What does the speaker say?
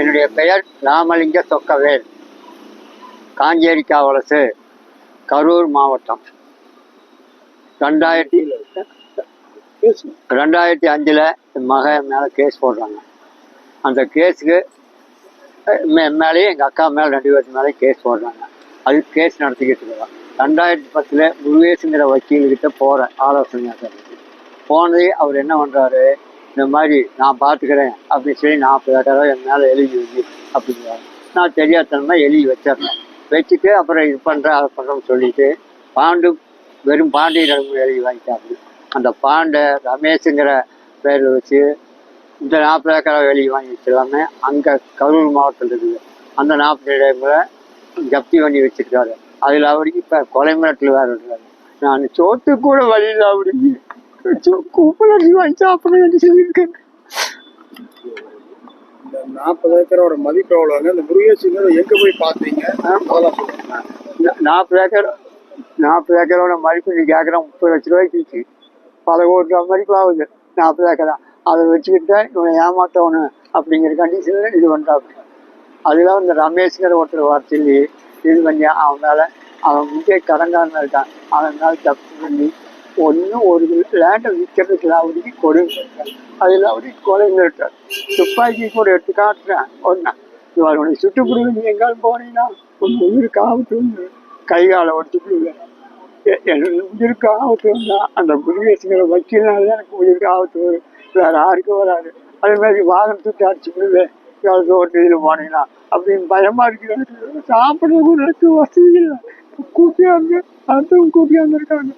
என்னுடைய பெயர் ராமலிங்க சொக்கவேல். காஞ்சேரி காவலசு கரூர் மாவட்டம். ரெண்டாயிரத்தி ரெண்டாயிரத்தி அஞ்சில் மகன் மேலே கேஸ் போடுறாங்க. அந்த கேஸுக்கு என் மேலேயும் எங்கள் அக்கா மேலே ரெண்டு பேருக்கு மேலே கேஸ் போடுறாங்க. அது கேஸ் நடத்திக்கிட்டு இருக்கிறோம் ரெண்டாயிரத்தி பத்தில் முருகேசுங்கிற வக்கீல்கிட்ட போகிறேன் ஆலோசனை போனதே அவர் என்ன பண்ணுறாரு இந்த மாதிரி நான் பார்த்துக்கிறேன் அப்படின்னு சொல்லி நாற்பது தடவை என் மேலே எழுதி வந்து அப்படிங்கிறாங்க நான் தெரியாதனமாக எழுதி வச்சிடறேன். வச்சுட்டு அப்புறம் இது பண்ணுறேன் அதை பண்ணுறோம்னு சொல்லிட்டு பாண்டு வெறும் பாண்டியிடம் எழுதி வாங்கிட்டாரு. அந்த பாண்டை ரமேஷுங்கிற பேரில் வச்சு இந்த நாற்பது ஏக்கரை எழுதி வாங்கி வச்சிடலாமே அங்கே கரூர் மாவட்டத்தில் இருக்குது. அந்த நாற்பது இடங்களை ஜப்தி பண்ணி வச்சிருக்காரு. அதில் அவருக்கு இப்போ கொலை மிரட்டல் வேறு இருக்காரு நான் சோத்து கூட வழியில் அவருக்கு கூப்பிட வாங்கி சாப்பிடணும்னு சொல்லியிருக்கேன். இந்த நாற்பது ஏக்கரோட மதிப்பு எவ்வளோங்க இந்த முருகேசுங்கிறத எங்க போய் பார்த்தீங்க? நாற்பது ஏக்கர் நாற்பது ஏக்கரோட மதிப்பு நீ முப்பது லட்ச ரூபாய்க்கு இருந்துச்சு பல கோடி ரூபா மதிப்பு ஆகுது. நாற்பது ஏக்கரா அதை வச்சுக்கிட்டு இவனை ஏமாத்தவனு அப்படிங்கிற கண்டிஷனில் இது பண்ணுறாப்படி அதில் இந்த ரமேஷ்ங்கிற ஒருத்தர் வர சொல்லி இது பண்ணி அவன் மேலே அவன் முக்கிய கடங்காரன் இருக்கான். அவன் மேலே தப்பு பண்ணி ஒன்று ஒரு லேண்டை விற்கிறதுக்கு அவருக்கு கொடுங்க அதில் அவருக்கு கொலை மிரட்டார் துப்பாக்கி கூட எடுத்து காட்டுறேன் ஒன்றா இவர் உனக்கு சுட்டுப்பிடுங்க நீ எங்காலும் போனீங்கன்னா உன் உயிருக்கு ஆபத்து உண்டு. கை காலை ஒடிச்சுப்பிடுவேன் என்னோட உயிருக்கு ஆபத்து அந்த முருகேசுங்கிற வக்கீல்னால தான் எனக்கு உயிருக்கு ஆபத்து வரும் வேற யாருக்கும் வராது. அதே மாதிரி வாகனத்துக்கு அடிச்சு விடுவேன் யாருக்கு ஒரு இதில் போனீங்கன்னா அப்படின்னு பயமா இருக்குது எனக்கு சாப்பிட கூட எனக்கு வசதி இல்லை. கூட்டியாங்க அடுத்தவங்க கூட்டியாந்து இருக்காங்க.